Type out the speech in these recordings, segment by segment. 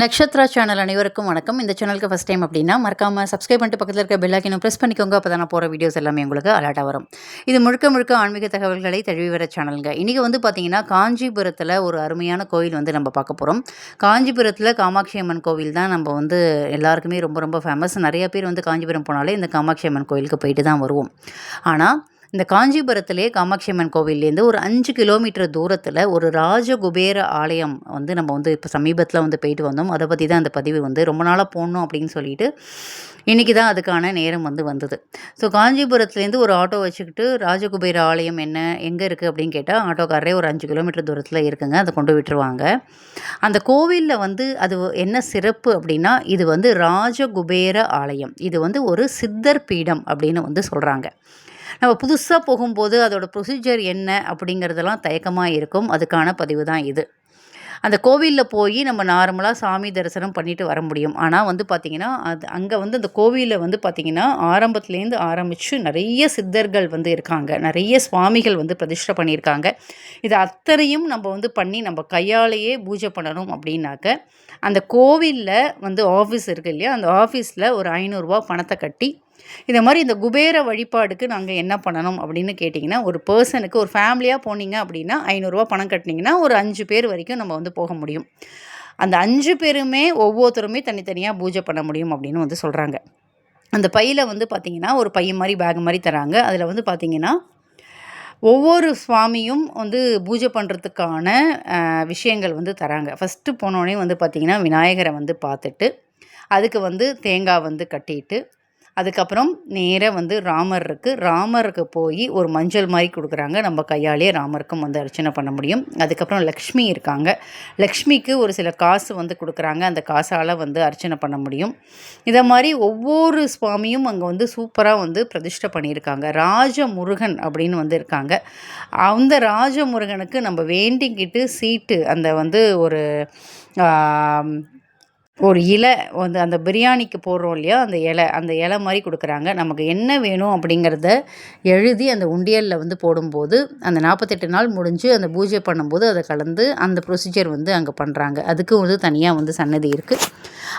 Nakshatra channel அனைவருக்கும் வணக்கம். இந்த சேனலுக்கு ஃபஸ்ட் டைம் அப்படின்னா மறக்காமல் சப்ஸ்கிரைப் பண்ணிட்டு பக்கத்தில் இருக்க பெல்லாக்கினும் ப்ரெஸ் பண்ணிக்கோங்க. அப்போ தான் போகிற வீடியோஸ் எல்லாமே உங்களுக்கு அலர்ட்டாக வரும். இது முழுக்க முழுக்க ஆன்மீக தகவல்களை தழுவி வர சேனலுங்க இன்றைக்கி வந்து பார்த்திங்கன்னா காஞ்சிபுரத்தில் ஒரு அருமையான கோயில் வந்து நம்ம பார்க்க போகிறோம் காஞ்சிபுரத்தில் காமாட்சி அம்மன் கோவில் தான் நம்ம வந்து எல்லாருக்குமே ரொம்ப ரொம்ப ஃபேமஸ் நிறைய பேர் வந்து காஞ்சிபுரம் போனாலே இந்த காமாட்சி அம்மன் கோயிலுக்கு போயிட்டு தான் வருவோம். ஆனால் இந்த காஞ்சிபுரத்திலே காமாட்சி அம்மன் கோவில்லேருந்து ஒரு அஞ்சு கிலோமீட்டர் தூரத்தில் ஒரு ராஜகுபேர ஆலயம் வந்து நம்ம வந்து இப்போ சமீபத்தில் வந்து போயிட்டு வந்தோம். அதை பற்றி தான் அந்த பதிவு வந்து ரொம்ப நாளாக போடணும் அப்படின்னு சொல்லிட்டு இன்றைக்கி தான் அதுக்கான நேரம் வந்து வந்தது. ஸோ காஞ்சிபுரத்துலேருந்து ஒரு ஆட்டோ வச்சுக்கிட்டு ராஜகுபேர ஆலயம் என்ன எங்கே இருக்குது அப்படின்னு கேட்டால் ஆட்டோக்காரரே ஒரு அஞ்சு கிலோமீட்டர் தூரத்தில் இருக்குங்க. அதை கொண்டு விட்டுருவாங்க. அந்த கோவிலில் வந்து அது என்ன சிறப்பு அப்படின்னா இது வந்து ராஜகுபேர ஆலயம். இது வந்து ஒரு சித்தர் பீடம் அப்படின்னு வந்து சொல்கிறாங்க நம்ம புதுசாக போகும்போது அதோடய ப்ரொசீஜர் என்ன அப்படிங்கிறதெல்லாம் தயக்கமாக இருக்கும். அதுக்கான பதிவு தான் இது. அந்த கோவிலில் போய் நம்ம நார்மலாக சாமி தரிசனம் பண்ணிட்டு வர முடியும். ஆனால் வந்து பார்த்திங்கன்னா அது அங்கே வந்து அந்த கோவிலில் வந்து பார்த்திங்கன்னா ஆரம்பத்துலேருந்து ஆரம்பித்து நிறைய சித்தர்கள் வந்து இருக்காங்க. நிறைய சுவாமிகள் வந்து பிரதிஷ்டை பண்ணியிருக்காங்க. இது அத்தனையும் நம்ம வந்து பண்ணி நம்ம கையாலேயே பூஜை பண்ணணும் அப்படின்னாக்க அந்த கோவிலில் வந்து ஆஃபீஸ் இருக்குது இல்லையா? அந்த ஆஃபீஸில் ஒரு ஐநூறுரூவா பணத்தை கட்டி இதை மாதிரி இந்த குபேர வழிபாடுக்கு நாங்கள் என்ன பண்ணணும் அப்படின்னு கேட்டிங்கன்னா ஒரு பர்சனுக்கு ஒரு ஃபேமிலியாக போனீங்க அப்படின்னா ஐநூறுரூவா பணம் கட்டினீங்கன்னா ஒரு அஞ்சு பேர் வரைக்கும் நம்ம வந்து போக முடியும். அந்த அஞ்சு பேருமே ஒவ்வொருத்தருமே தனித்தனியாக பூஜை பண்ண முடியும் அப்படின்னு வந்து சொல்கிறாங்க அந்த பையில் வந்து பார்த்திங்கன்னா ஒரு பையன் மாதிரி பேக் மாதிரி தராங்க. அதில் வந்து பார்த்திங்கன்னா ஒவ்வொரு சுவாமியும் வந்து பூஜை பண்ணுறதுக்கான விஷயங்கள் வந்து தராங்க. ஃபஸ்ட்டு போனோடனே வந்து பார்த்திங்கன்னா விநாயகரை வந்து பார்த்துட்டு அதுக்கு வந்து தேங்காய் வந்து கட்டிட்டு அதுக்கப்புறம் நேராக வந்து ராமர் இருக்குது ராமருக்கு போய் ஒரு மஞ்சள் மாதிரி கொடுக்குறாங்க. நம்ம கையாலேயே ராமருக்கும் வந்து அர்ச்சனை பண்ண முடியும். அதுக்கப்புறம் லக்ஷ்மி இருக்காங்க. லக்ஷ்மிக்கு ஒரு சில காசு வந்து கொடுக்குறாங்க. அந்த காசால் வந்து அர்ச்சனை பண்ண முடியும். இதை மாதிரி ஒவ்வொரு சுவாமியும் அங்கே வந்து சூப்பராக வந்து பிரதிஷ்டை பண்ணியிருக்காங்க. ராஜமுருகன் அப்படின்னு வந்து இருக்காங்க. அந்த ராஜமுருகனுக்கு நம்ம வேண்டிக்கிட்டு சீட்டு அந்த வந்து ஒரு ஒரு இலை வந்து அந்த பிரியாணிக்கு போடுறோம் இல்லையா அந்த இலை அந்த இலை மாதிரி கொடுக்குறாங்க. நமக்கு என்ன வேணும் அப்படிங்கிறத எழுதி அந்த உண்டியலில் வந்து போடும்போது அந்த நாற்பத்தெட்டு நாள் முடிஞ்சு அந்த பூஜை பண்ணும்போது அதை கலந்து அந்த ப்ரொசீஜர் வந்து அங்கே பண்ணுறாங்க அதுக்கு வந்து தனியாக வந்து சன்னதி இருக்குது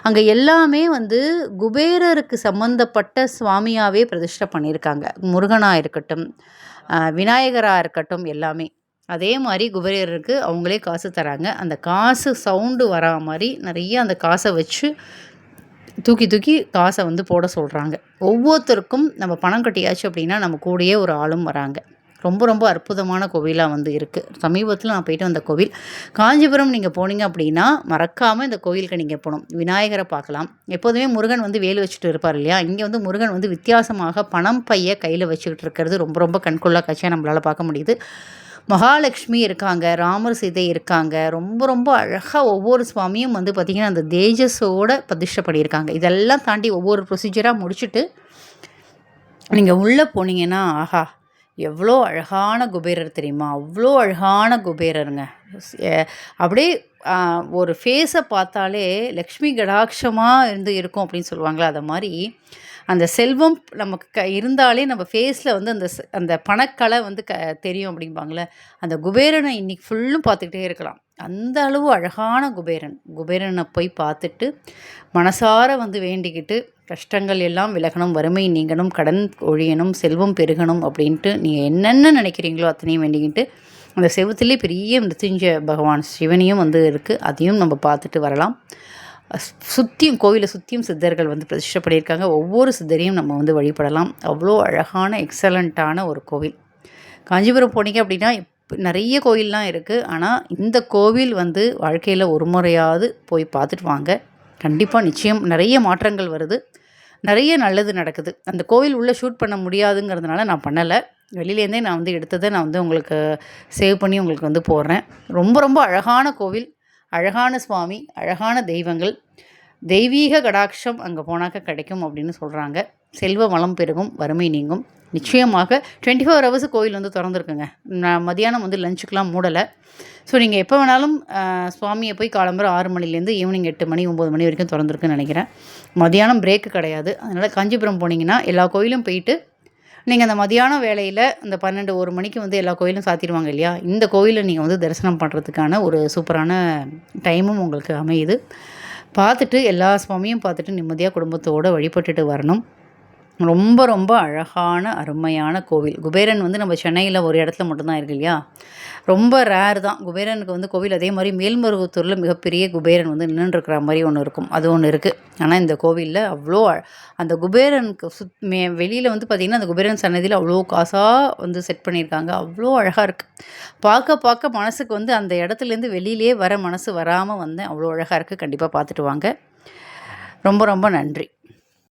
அங்கே எல்லாமே வந்து குபேரருக்கு சம்மந்தப்பட்ட சுவாமியாகவே பிரதிஷ்டை பண்ணியிருக்காங்க. முருகனாக இருக்கட்டும் விநாயகராக இருக்கட்டும் எல்லாமே. அதே மாதிரி குபேரருக்கு அவங்களே காசு தராங்க. அந்த காசு சவுண்டு வரா மாதிரி நிறைய அந்த காசை வச்சு தூக்கி தூக்கி காசை வந்து போட சொல்கிறாங்க ஒவ்வொருத்தருக்கும் நம்ம பணம் கட்டியாச்சு அப்படின்னா நம்ம கூடயே ஒரு ஆளும் வராங்க. ரொம்ப ரொம்ப அற்புதமான கோவிலாக வந்து இருக்குது சமீபத்தில் நான் போயிட்டு வந்த கோவில். காஞ்சிபுரம் நீங்கள் போனீங்க அப்படின்னா மறக்காமல் இந்த கோவிலுக்கு நீங்கள் போகணும். விநாயகரை பார்க்கலாம். எப்போதுமே முருகன் வந்து வேலு வச்சுட்டு இருப்பார் இல்லையா? இங்கே வந்து முருகன் வந்து வித்தியாசமாக பணம் பைய கையில் வச்சுக்கிட்டு இருக்கிறது ரொம்ப ரொம்ப கண்கொள்ளா காட்சியாக நம்மளால் பார்க்க முடியுது. மகாலட்சுமி இருக்காங்க ராமர் சீதை இருக்காங்க. ரொம்ப ரொம்ப அழகாக ஒவ்வொரு சுவாமியும் வந்து பார்த்திங்கன்னா அந்த தேஜஸோட பிரதிஷ்டை பண்ணியிருக்காங்க. இதெல்லாம் தாண்டி ஒவ்வொரு ப்ரொசீஜராக முடிச்சுட்டு நீங்கள் உள்ளே போனீங்கன்னா ஆஹா எவ்வளோ அழகான குபேரர் தெரியுமா? அவ்வளோ அழகான குபேரருங்க. அப்படியே ஒரு ஃபேஸை பார்த்தாலே லக்ஷ்மி கடாட்சமாக இருந்து இருக்கும் அப்படின்னு சொல்லுவாங்களே அதை மாதிரி அந்த செல்வம் நமக்கு க இருந்தாலே நம்ம ஃபேஸில் வந்து அந்த அந்த பணக்கலை வந்து க தெரியும் அப்படிம்பாங்களே அந்த குபேரனை இன்றைக்கி ஃபுல்லும் பார்த்துக்கிட்டே இருக்கலாம். அந்த அளவு அழகான குபேரன். குபேரனை போய் பார்த்துட்டு மனசார வந்து வேண்டிக்கிட்டு கஷ்டங்கள் எல்லாம் விலகணும் வறுமை நீங்கணும் கடன் ஒழியணும் செல்வம் பெருகணும் அப்படின்ட்டு நீங்கள் என்னென்ன நினைக்கிறீங்களோ அத்தனையும் வேண்டிக்கிட்டு அந்த செவத்துலேயே பெரிய மிருத்யுஞ்ச பகவான் சிவனையும் வந்து இருக்குது அதையும் நம்ம பார்த்துட்டு வரலாம். சுற்றியும் கோவிலை சுற்றியும் சித்தர்கள் வந்து பிரதிஷ்டை பண்ணியிருக்காங்க. ஒவ்வொரு சித்தரையும் நம்ம வந்து வழிபடலாம். அவ்வளோ அழகான எக்ஸலண்ட்டான ஒரு கோவில். காஞ்சிபுரம் போனீங்க அப்படின்னா நிறைய கோவில்லாம் இருக்குது ஆனால் இந்த கோவில் வந்து வாழ்க்கையில் ஒரு முறையாவது போய் பார்த்துட்டு வாங்க. கண்டிப்பாக நிச்சயம் நிறைய மாற்றங்கள் வருது. நிறைய நல்லது நடக்குது. அந்த கோவில் உள்ளே ஷூட் பண்ண முடியாதுங்கிறதுனால நான் பண்ணலை. வெளியிலேருந்தே நான் வந்து எடுத்ததை நான் வந்து உங்களுக்கு சேவ் பண்ணி உங்களுக்கு வந்து போடுறேன். ரொம்ப ரொம்ப அழகான கோவில். அழகான சுவாமி அழகான தெய்வங்கள் தெய்வீக கடாட்சம் அங்கே போனாக்க கிடைக்கும் அப்படின்னு சொல்கிறாங்க செல்வ வளம் பெருகும் வறுமை நீங்கும். நிச்சயமாக டுவெண்ட்டி ஃபோர் ஹவர்ஸ் கோயில் வந்து திறந்துருக்குங்க. நான் மதியானம் வந்து லஞ்சுக்கெலாம் மூடலை. ஸோ நீங்கள் எப்போ வேணாலும் சுவாமியை போய் காலம்பரம் ஆறு மணிலேருந்து ஈவினிங் எட்டு மணி ஒம்பது மணி வரைக்கும் திறந்துருக்குன்னு நினைக்கிறேன். மதியானம் பிரேக்கு கிடையாது. அதனால் காஞ்சிபுரம் போனீங்கன்னா எல்லா கோயிலும் போயிட்டு நீங்கள் அந்த மதியான வேலையில் இந்த பன்னெண்டு ஒரு மணிக்கு வந்து எல்லா கோயிலும் சாத்திடுவாங்க இல்லையா? இந்த கோயிலை நீங்கள் வந்து தரிசனம் பண்ணுறதுக்கான ஒரு சூப்பரான டைமும் உங்களுக்கு அமையுது. பார்த்துட்டு எல்லா சுவாமியும் பார்த்துட்டு நிம்மதியாக குடும்பத்தோடு வழிபட்டுட்டு வரணும். ரொம்ப ரொம்ப அழகான அருமையான கோவில். குபேரன் வந்து நம்ம சென்னையில் ஒரு இடத்துல மட்டும்தான் இருக்கு இல்லையா? ரொம்ப ரேர் தான். குபேரனுக்கு வந்து கோவில் அதே மாதிரி மேல்மருவத்தூரில் மிகப்பெரிய குபேரன் வந்து நின்றுருக்கிற மாதிரி ஒன்று இருக்கும். அது ஒன்று இருக்குது ஆனால் இந்த கோவிலில் அவ்வளோ அந்த குபேரனுக்கு சுத் மே வெளியில் வந்து பார்த்திங்கன்னா அந்த குபேரன் சன்னதியில் அவ்வளோ காசாக வந்து செட் பண்ணியிருக்காங்க. அவ்வளோ அழகாக இருக்குது பார்க்க பார்க்க மனசுக்கு வந்து அந்த இடத்துலேருந்து வெளியிலே வர மனசு வராமல் வந்தேன். அவ்வளோ அழகாக இருக்குது கண்டிப்பாக பார்த்துட்டு வாங்க. ரொம்ப ரொம்ப நன்றி.